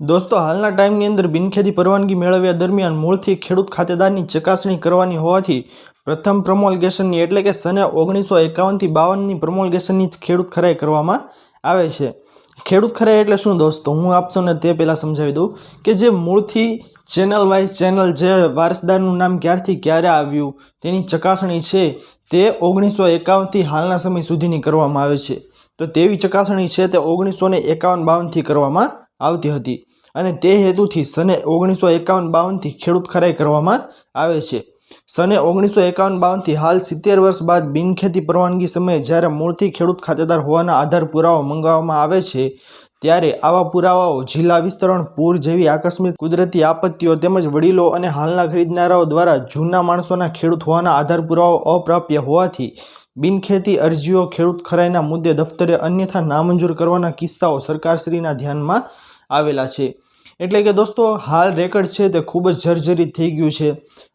દોસ્તો, હાલના ટાઈમની અંદર બિનખેતી પરવાનગી મેળવ્યા દરમિયાન મૂળથી ખેડૂત ખાતેદારની ચકાસણી કરવાની હોવાથી પ્રથમ પ્રમોલગેશનની એટલે કે સને ઓગણીસો એકાવનથી બાવનની પ્રમોલગેશનની ખેડૂત ખરાઈ કરવામાં આવે છે. ખેડૂત ખરાઈ એટલે શું દોસ્તો? હું આપશોને તે પહેલાં સમજાવી દઉં કે જે મૂળથી ચેનલ વાઇઝ ચેનલ જે વારસદારનું નામ ક્યારથી ક્યારે આવ્યું, તેની ચકાસણી છે તે ઓગણીસો એકાવનથી હાલના સમય સુધીની કરવામાં આવે છે. તો તેવી ચકાસણી છે તે ઓગણીસો ને એકાવન બાવનથી કરવામાં આવતી હતી. અને તે હેતુથી સને ઓગણીસો એકાવન બાવનથી ખેડૂત ખરાઈ કરવામાં આવે છે. સને ઓગણીસો એકાવન બાવનથી હાલ સિત્તેર વર્ષ બાદ બિનખેતી પરવાનગી સમયે જ્યારે મૂળથી ખેડૂત ખાતેદાર હોવાના આધાર પુરાવો મંગાવવામાં આવે છે, ત્યારે આવા પુરાવાઓ જિલ્લા વિસ્તરણ, પૂર જેવી આકસ્મિક કુદરતી આપત્તિઓ તેમજ વડીલો અને હાલના ખરીદનારાઓ દ્વારા જૂના માણસોના ખેડૂત હોવાના આધાર પુરાવો અપ્રાપ્ય હોવાથી બિનખેતી અરજીઓ ખેડૂત ખરાઈના મુદ્દે દફતરે અન્યથા નામંજૂર કરવાના કિસ્સાઓ સરકારશ્રીના ધ્યાનમાં આવેલા છે. એટલે કે દોસ્તો, હાલ રેકર્ડ છે તે ખૂબ જ જર્જરિત થઈ ગયું છે.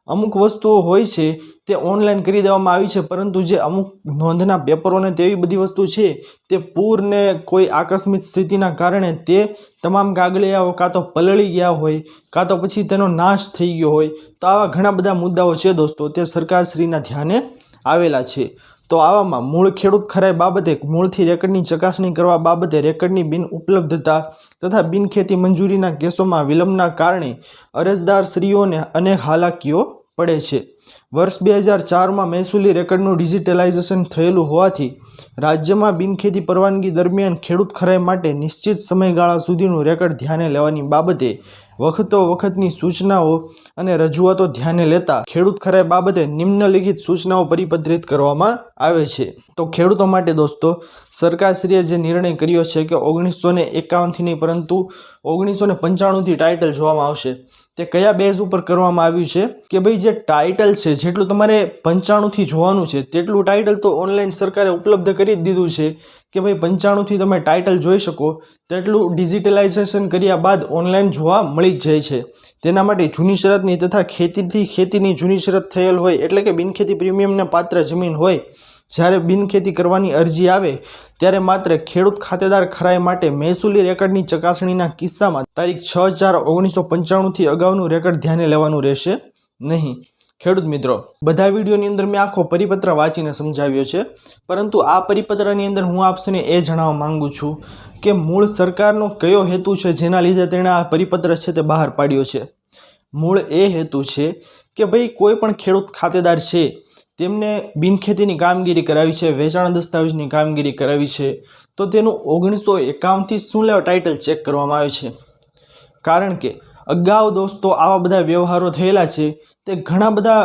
અમુક વસ્તુઓ હોય છે તે ઓનલાઈન કરી દેવામાં આવી છે, પરંતુ જે અમુક નોંધના પેપરોને તેવી બધી વસ્તુ છે તે પૂરને કોઈ આકસ્મિક સ્થિતિના કારણે તે તમામ કાગળિયાઓ કાં તો પલળી ગયા હોય, કાં તો પછી તેનો નાશ થઈ ગયો હોય, તો આવા ઘણા બધા મુદ્દાઓ છે દોસ્તો, તે સરકારશ્રીના ધ્યાને આવેલા છે. તો આવામાં મૂળ ખેડૂત ખરાઈ બાબતે મૂળથી રેકર્ડની ચકાસણી કરવા બાબતે રેકર્ડની બિન ઉપલબ્ધતા તથા બિનખેતી મંજૂરીના કેસોમાં વિલંબના કારણે અરજદાર સ્ત્રીઓને અનેક હાલાકીઓ પડે છે. વર્ષ બે હજાર ચારમાં મહેસૂલી રેકર્ડનું ડિજિટલાઇઝેશન થયેલું હોવાથી રાજ્યમાં બિનખેતી પરવાનગી દરમિયાન ખેડૂત ખરાઈ માટે નિશ્ચિત સમયગાળા સુધીનું રેકર્ડ ધ્યાને લેવાની બાબતે વખતો વખતની સૂચનાઓ અને રજૂઆતો ધ્યાને લેતા ખેડૂત ખરાઈ બાબતે નિમ્નલિખિત સૂચનાઓ પરિપત્રિત કરવામાં આવે છે. તો ખેડૂતો માટે દોસ્તો, સરકારશ્રીએ જે નિર્ણય કર્યો છે કે ઓગણીસો ને એકાવનથી નહીં પરંતુ ઓગણીસો ને પંચાણુંથી ટાઇટલ જોવામાં આવશે, તે કયા બેઝ ઉપર કરવામાં આવ્યું છે? કે ભાઈ જે ટાઇટલ છે, જેટલું તમારે પંચાણુંથી જોવાનું છે, તેટલું ટાઇટલ તો ઓનલાઈન સરકારે ઉપલબ્ધ કરી દીધું છે. કે ભાઈ પંચાણુંથી તમે ટાઇટલ જોઈ શકો, તેટલું ડિજિટલાઇઝેશન કર્યા બાદ ઓનલાઈન જોવા મળી જ જાય છે. તેના માટે જૂની શરતની તથા ખેતીથી ખેતીની જૂની શરત થયેલ હોય, એટલે કે બિનખેતી પ્રીમિયમને પાત્ર જમીન હોય, જ્યારે બિનખેતી કરવાની અરજી આવે, ત્યારે માત્ર ખેડૂત ખાતેદાર ખરાઈ માટે મહેસૂલી રેકર્ડની ચકાસણીના કિસ્સામાં તારીખ છ ચાર ઓગણીસો પંચાણુંથી અગાઉનું રેકર્ડ ધ્યાને લેવાનું રહેશે નહીં. ખેડૂત મિત્રો, બધા વિડીયોની અંદર મેં આખો પરિપત્ર વાંચીને સમજાવ્યો છે. પરંતુ આ પરિપત્રની અંદર હું આપશને એ જણાવવા માંગુ છું કે મૂળ સરકારનો કયો હેતુ છે જેના લીધે તેણે આ પરિપત્ર છે તે બહાર પાડ્યો છે? મૂળ એ હેતુ છે કે ભાઈ કોઈ પણ ખેડૂત ખાતેદાર છે, તેમને બિનખેતીની કામગીરી કરાવી છે, વેચાણ દસ્તાવેજની કામગીરી કરાવી છે, તો તેનું ઓગણીસો એકાવનથી શું લેવા ટાઇટલ ચેક કરવામાં આવે છે? કારણ કે અગાઉ દોસ્તો આવા બધા વ્યવહારો થયેલા છે, તે ઘણા બધા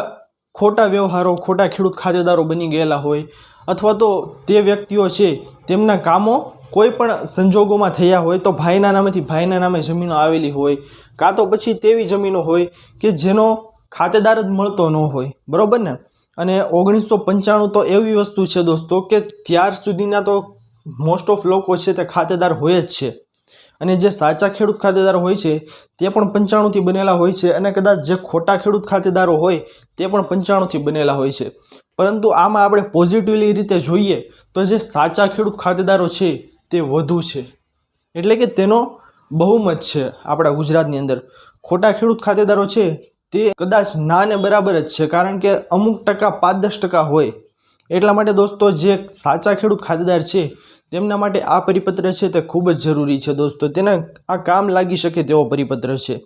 ખોટા વ્યવહારો, ખોટા ખેડૂત ખાતેદારો બની ગયેલા હોય, અથવા તો તે વ્યક્તિઓ છે, તેમના કામો કોઈ પણ સંજોગોમાં થયા હોય તો ભાઈના નામેથી ભાઈના નામે જમીનો આવેલી હોય, કાં તો પછી તેવી જમીનો હોય કે જેનો ખાતેદાર જ મળતો ન હોય, બરાબર ને? અને ઓગણીસો પંચાણું તો એવી વસ્તુ છે દોસ્તો કે ત્યાર સુધીના તો મોસ્ટ ઓફ લોકો છે તે ખાતેદાર હોય જ છે. અને જે સાચા ખેડૂત ખાતેદાર હોય છે, તે પણ પંચાણુંથી બનેલા હોય છે અને કદાચ જે ખોટા ખેડૂત ખાતેદારો હોય, તે પણ પંચાણુંથી બનેલા હોય છે. પરંતુ આમાં આપણે પોઝિટિવલી રીતે જોઈએ, તો જે સાચા ખેડૂત ખાતેદારો છે, તે વધુ છે. એટલે કે તેનો બહુમત છે આપણા ગુજરાતની અંદર. ખોટા ખેડૂત ખાતેદારો છે, તે કદાચ ના ને બરાબર જ છે, કારણ કે અમુક ટકા, પાંચ દસ ટકા હોય એટલા માટે દોસ્તો, જે સાચા ખેડૂત ખાતેદાર છે, તેમના માટે આ પરિપત્ર છે તે ખૂબ જ જરૂરી છે દોસ્તો. તેને આ કામ લાગી શકે તેવો પરિપત્ર છે.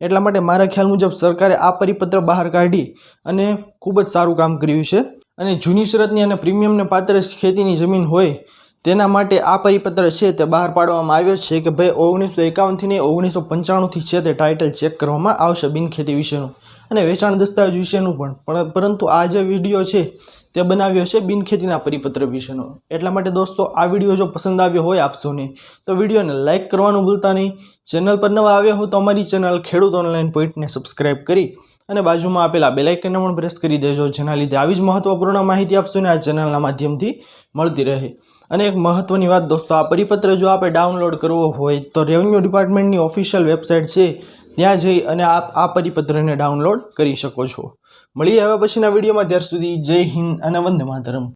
એટલા માટે મારા ખ્યાલ મુજબ સરકારે આ પરિપત્ર બહાર કાઢી અને ખૂબ જ સારું કામ કર્યું છે. અને જૂની શરતની અને પ્રીમિયમને પાત્ર ખેતીની જમીન હોય તેના માટે આ પરિપત્ર છે તે બહાર પાડવામાં આવ્યો છે કે ભાઈ ઓગણીસો એકાવનથી નહીં, ઓગણીસો પંચાણુંથી છે તે ટાઇટલ ચેક કરવામાં આવશે બિનખેતી વિશેનું. અને વેચાણ દસ્તાવેજ વિશેનું પણ. પરંતુ આ જે વીડિયો છે તે બનાવ્યો છે બિનખેતીના પરિપત્ર વિશેનો. એટલા માટે દોસ્તો, આ વીડિયો જો પસંદ આવ્યો હોય આપશોને તો વિડીયોને લાઇક કરવાનું ભૂલતા નહીં. ચેનલ પર નવા આવ્યા હો તો અમારી ચેનલ ખેડૂત ઓનલાઈન પોઈન્ટને સબસ્ક્રાઇબ કરી અને બાજુમાં આપેલા બેલાઇકનને પણ પ્રેસ કરી દેજો, જેના લીધે આવી જ મહત્વપૂર્ણ માહિતી આપશોને આ ચેનલના માધ્યમથી મળતી રહે. અને એક મહત્ત્વની વાત દોસ્તો, આ પરિપત્ર જો આપણે ડાઉનલોડ કરવો હોય તો રેવન્યુ ડિપાર્ટમેન્ટની ઓફિશિયલ વેબસાઇટ છે, ત્યાં જઈ અને આપ આ પરિપત્રને ડાઉનલોડ કરી શકો છો. મળીએ હવે પછીના વિડીયોમાં, ત્યાર સુધી જય હિન્દ અને વંદે માતરમ.